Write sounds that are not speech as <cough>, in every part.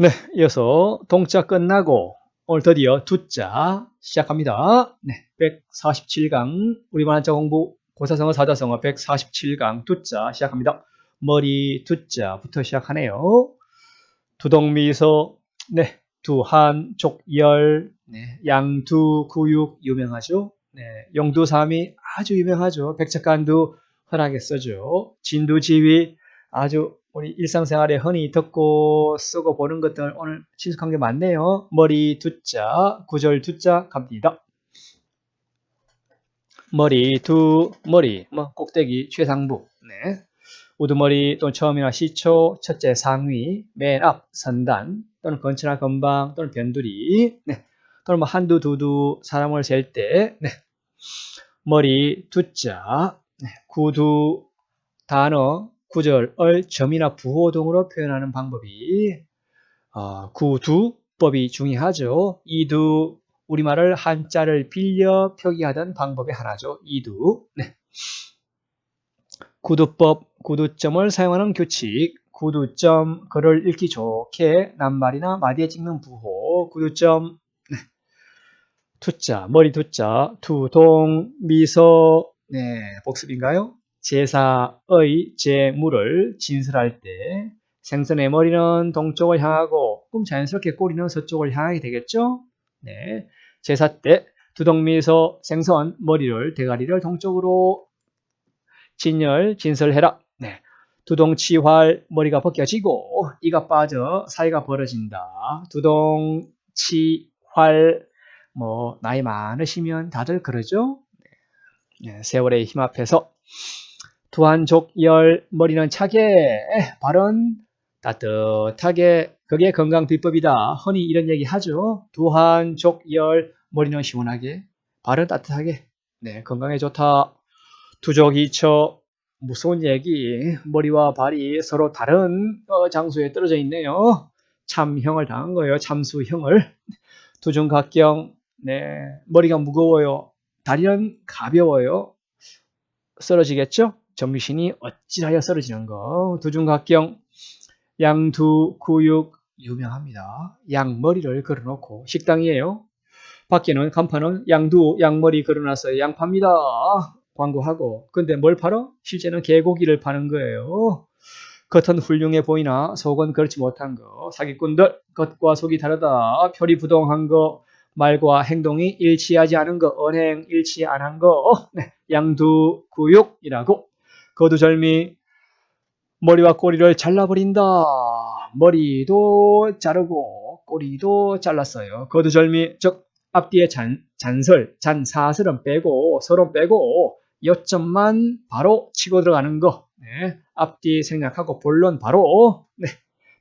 네, 이어서 동자 끝나고 오늘 드디어 두자 시작합니다. 네, 147강 우리말 한자 공부 고사성어 사자성어 147강 두자 시작합니다. 머리 두자부터 시작하네요. 두동미서 네, 두한 족열 네, 양두 구육 유명하죠. 네, 용두삼이 아주 유명하죠. 백척간두 흔하게 써죠. 진두지휘 아주 우리 일상생활에 흔히 듣고 쓰고 보는 것들 오늘 친숙한 게 많네요. 머리 두자, 구절 두자 갑니다. 머리 두 머리 뭐 꼭대기 최상부 네. 우두머리 또는 처음이나 시초 첫째 상위 맨 앞 선단 또는 건처나 건방 또는 변두리 네. 또는 뭐 한두 두두 사람을 셀 때 네. 머리 두자 네. 구두 단어 구절을 점이나 부호 등으로 표현하는 방법이 어, 구두법이 중요하죠. 이두 우리말을 한자를 빌려 표기하던 방법의 하나죠. 이두. 네. 구두법, 구두점을 사용하는 규칙, 구두점, 글을 읽기 좋게 낱말이나 마디에 찍는 부호, 구두점, 네. 투자, 머리 투자, 투동, 미소, 네, 복습인가요? 제사의 재물을 진술할 때 생선의 머리는 동쪽을 향하고 그럼 자연스럽게 꼬리는 서쪽을 향하게 되겠죠? 네. 제사 때 두동미에서 생선 머리를 대가리를 동쪽으로 진열 진설해라. 네. 두동치활 머리가 벗겨지고 이가 빠져 사이가 벌어진다. 두동치활 뭐 나이 많으시면 다들 그러죠? 네. 세월의 힘 앞에서 두한족열 머리는 차게 발은 따뜻하게 그게 건강 비법이다. 흔히 이런 얘기 하죠. 두한족열 머리는 시원하게 발은 따뜻하게 네 건강에 좋다. 두족이처 무서운 얘기 머리와 발이 서로 다른 어, 장소에 떨어져 있네요. 참형을 당한 거예요. 참수형을 두중각경 네 머리가 무거워요. 다리는 가벼워요. 쓰러지겠죠? 정신이 어찌하여 쓰러지는 거. 두중각경 양두 구육 유명합니다. 양머리를 걸어놓고 식당이에요. 밖에는 간판은 양두 양머리 걸어놔서 양파입니다. 광고하고 근데 뭘 팔어? 실제는 개고기를 파는 거예요. 겉은 훌륭해 보이나 속은 그렇지 못한 거. 사기꾼들 겉과 속이 다르다. 표리 부동한 거. 말과 행동이 일치하지 않은 거. 언행 일치 안 한 거. 네. 양두구육이라고 거두절미 머리와 꼬리를 잘라버린다. 머리도 자르고 꼬리도 잘랐어요. 거두절미 즉 앞뒤에 잔, 잔설, 잔사슬은 빼고 서론 빼고 요점만 바로 치고 들어가는 거. 네. 앞뒤 생략하고 본론 바로 네.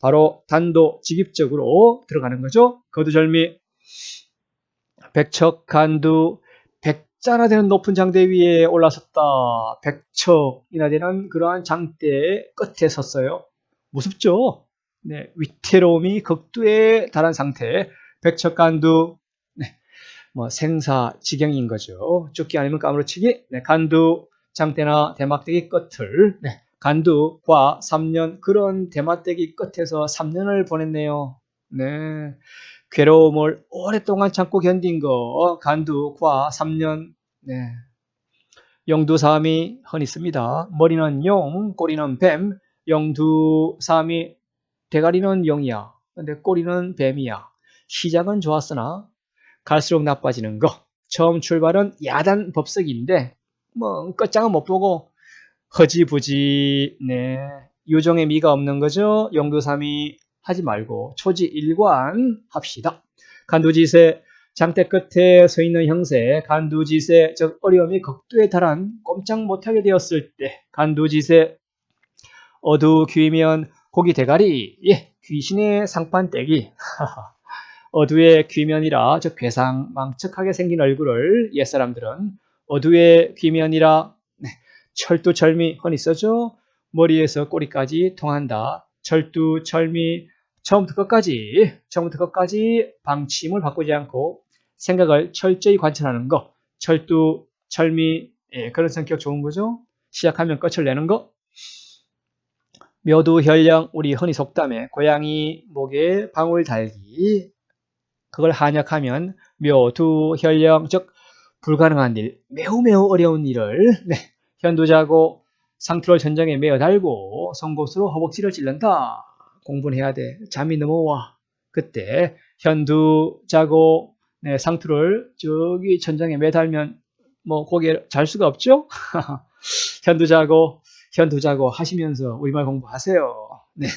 바로 단도직입적으로 들어가는 거죠. 거두절미 백척간두 백자나 되는 높은 장대 위에 올라섰다. 백척이나 되는 그러한 장대의 끝에 섰어요. 무섭죠? 네, 위태로움이 극도에 달한 상태. 백척간두 네, 뭐 생사 지경인 거죠. 죽기 아니면 까무러치기. 네, 간두 장대나 대막대기 끝을 네, 간두과 3년 그런 대막대기 끝에서 3년을 보냈네요. 네. 괴로움을 오랫동안 참고 견딘 거 간두과 3년 네. 용두삼이 흔히 씁니다. 머리는 용, 꼬리는 뱀. 용두삼이 대가리는 용이야. 근데 꼬리는 뱀이야. 시작은 좋았으나 갈수록 나빠지는 거. 처음 출발은 야단 법석인데 뭐 끝장은 못 보고 허지부지 네. 요정의 미가 없는 거죠. 용두삼이 하지 말고 초지일관 합시다. 간두지세 장대 끝에 서 있는 형세 간두지세 즉 어려움이 극도에 달한 꼼짝 못하게 되었을 때 간두지세 어두 귀면 고기 대가리 예 귀신의 상판떼기. 어두의 귀면이라 즉 괴상 망측하게 생긴 얼굴을 옛사람들은 어두의 귀면이라 네, 철두철미 흔히 써죠. 머리에서 꼬리까지 통한다. 철두철미 처음부터 끝까지, 처음부터 끝까지 방침을 바꾸지 않고 생각을 철저히 관찰하는 거. 철두, 철미, 예, 그런 성격 좋은 거죠. 시작하면 끝을 내는 거. 묘두 혈령 우리 흔히 속담에 고양이 목에 방울 달기 그걸 한약하면 묘두 혈령 즉 불가능한 일 매우 매우 어려운 일을 네, 현두자고 상투를 전장에 매어 달고 송곳으로 허벅지를 찔른다 공부는 해야 돼 잠이 넘어와 그때 현두자고 네, 상투를 저기 천장에 매달면 뭐 거기에 잘 수가 없죠 <laughs> 현두자고 현두자고 하시면서 우리말 공부하세요. 네.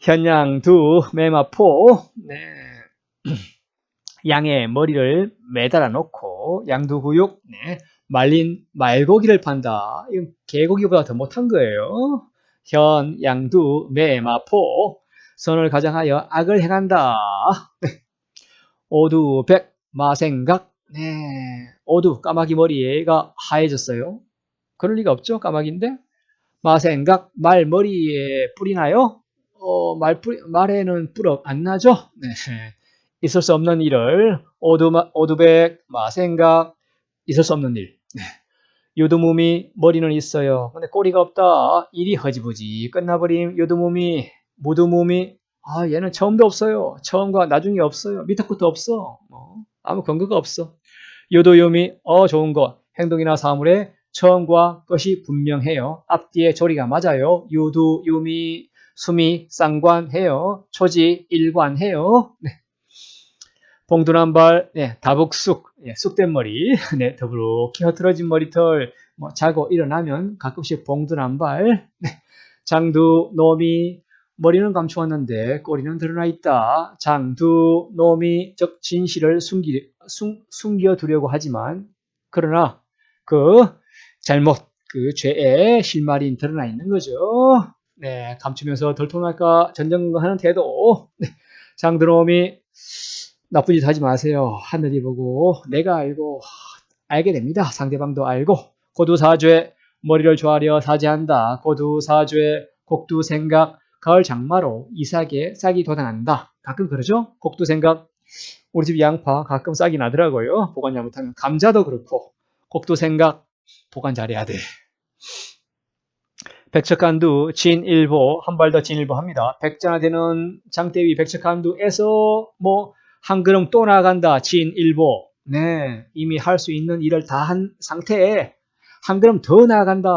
현양두 매마포 네. <clears throat> 양의 머리를 매달아 놓고 양두구육 네. 말린 말고기를 판다. 이건 개고기보다 더 못한 거예요. 현, 양두, 매마포 선을 가장하여 악을 행한다. 네. 오두, 백, 마생각 네. 오두, 까마귀 머리가 하얘졌어요. 그럴 리가 없죠. 까마귀인데. 마생각, 말 머리에 뿔이 나요? 어, 말 뿌리, 말에는 뿔안 나죠? 네. 있을 수 없는 일을 오두, 오두백, 마생각, 있을 수 없는 일. 네. 요두무미 머리는 있어요. 근데 꼬리가 없다. 일이 허지부지 끝나버림. 요두무미, 무두무미. 아 얘는 처음도 없어요. 처음과 나중에 없어요. 밑에 것도 없어. 뭐, 아무 근거가 없어. 요도요미 어 좋은 거 행동이나 사물에 처음과 끝이 분명해요. 앞뒤에 조리가 맞아요. 유두, 유미, 수미, 쌍관해요. 초지, 일관해요. 네. 봉두난발, 네, 다북쑥, 네, 쑥된 머리, <laughs> 네, 더부룩히 흐트러진 머리털, 뭐 자고 일어나면 가끔씩 봉두난발, 네, 장두, 노미, 머리는 감추었는데 꼬리는 드러나 있다. 장두, 노미, 즉 진실을 숨기, 숨, 숨겨두려고 하지만 그러나 그 잘못 그 죄의 실마리 드러나 있는 거죠. 네, 감추면서 덜통할까 전전하는 태도. 네, 장드롬이 나쁜 짓 하지 마세요. 하늘이 보고 내가 알고 알게 됩니다. 상대방도 알고 고두사죄 머리를 조아려 사죄한다. 고두사죄 곡두생각 가을 장마로 이삭에 싹이 돋아난다. 가끔 그러죠? 곡두생각 우리 집 양파 가끔 싹이 나더라고요. 보관 잘못하면 감자도 그렇고 곡두생각 보관 잘해야 돼. 백척간두 진일보 한 발 더 진일보 합니다. 백전화되는 장대위 백척간두에서 뭐 한 걸음 또 나간다 진일보. 네 이미 할 수 있는 일을 다 한 상태에 한 걸음 더 나간다.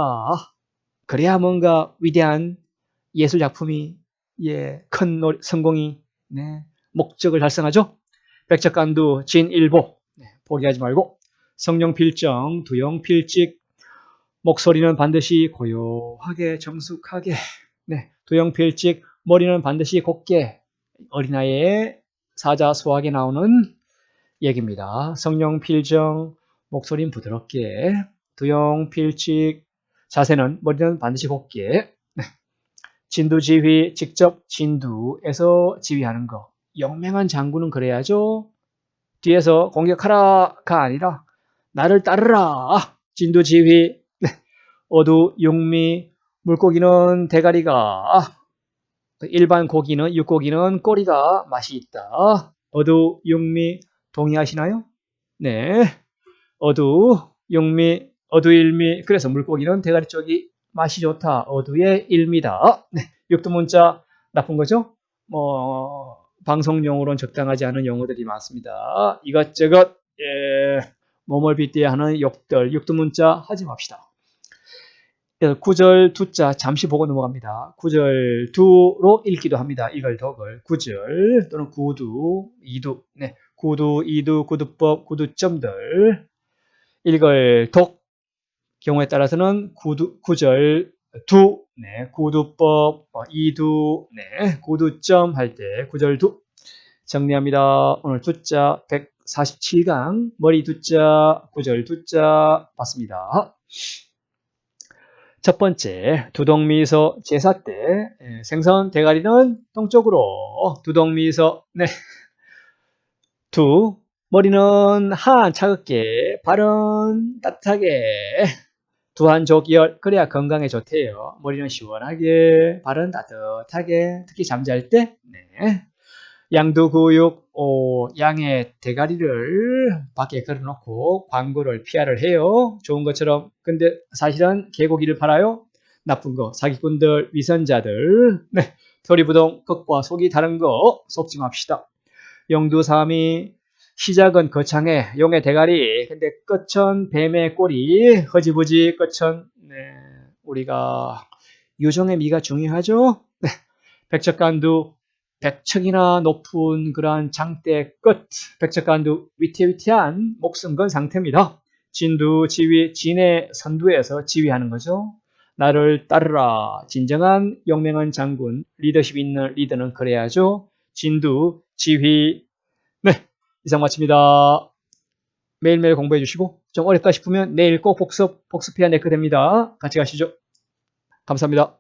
그래야 뭔가 위대한 예술 작품이 예, 큰 성공이 네, 목적을 달성하죠. 백척간두 진일보. 네, 포기하지 말고. 성령 필정 두영 필직 목소리는 반드시 고요하게 정숙하게. 네, 도영필직 머리는 반드시 곱게. 어린아이의 사자소하게 나오는 얘기입니다. 성령 필정 목소리는 부드럽게. 도영필직 자세는 머리는 반드시 곱게. 네. 진두 지휘 직접 진두에서 지휘하는 거 영맹한 장군은 그래야죠. 뒤에서 공격하라가 아니라 나를 따르라 진두 지휘 어두, 육미, 물고기는 대가리가, 일반 고기는, 육고기는 꼬리가 맛이 있다. 어두, 육미, 동의하시나요? 네. 어두, 육미, 어두일미, 그래서 물고기는 대가리 쪽이 맛이 좋다. 어두의 일미다. 네. 육두문자 나쁜 거죠? 뭐, 방송용으로는 적당하지 않은 용어들이 많습니다. 이것저것, 예, 몸을 빗대야 하는 욕들, 육두문자 하지 맙시다. 구절 두자 잠시 보고 넘어갑니다. 구절 두로 읽기도 합니다. 이걸 덕을 구절 또는 구두, 이두, 네, 구두, 이두, 구두법, 구두점들 읽을 독 경우에 따라서는 구두, 구절 두, 네, 구두법, 뭐 이두, 네, 구두점 할 때 구절 두 정리합니다. 오늘 두자 147강 머리 두자, 구절 두자 봤습니다. 첫 번째, 두동미서 제사 때 예, 생선 대가리는 동쪽으로 두동미서 네. 두 머리는 한 차갑게 발은 따뜻하게 두한 족열 그래야 건강에 좋대요. 머리는 시원하게 발은 따뜻하게 특히 잠잘 때 네. 양두구육 오, 양의 대가리를 밖에 걸어놓고 광고를 피하를 해요. 좋은 것처럼. 근데 사실은 개고기를 팔아요. 나쁜 거, 사기꾼들, 위선자들, 네, 토리부동, 끝과 속이 다른 거 속증합시다. 영두삼이 시작은 거창해, 용의 대가리, 근데 끝은 뱀의 꼬리, 허지부지 끝은 네, 우리가 유정의 미가 중요하죠. 네, 백척간두 백척이나 높은 그러한 장대 끝, 백척간두 위태위태한 목숨 건 상태입니다. 진두, 지휘, 진의 선두에서 지휘하는 거죠. 나를 따르라. 진정한 용맹한 장군, 리더십 있는 리더는 그래야죠. 진두, 지휘. 네, 이상 마칩니다. 매일매일 공부해 주시고 좀 어렵다 싶으면 내일 꼭 복습, 복습해야 내거 됩니다. 같이 가시죠. 감사합니다.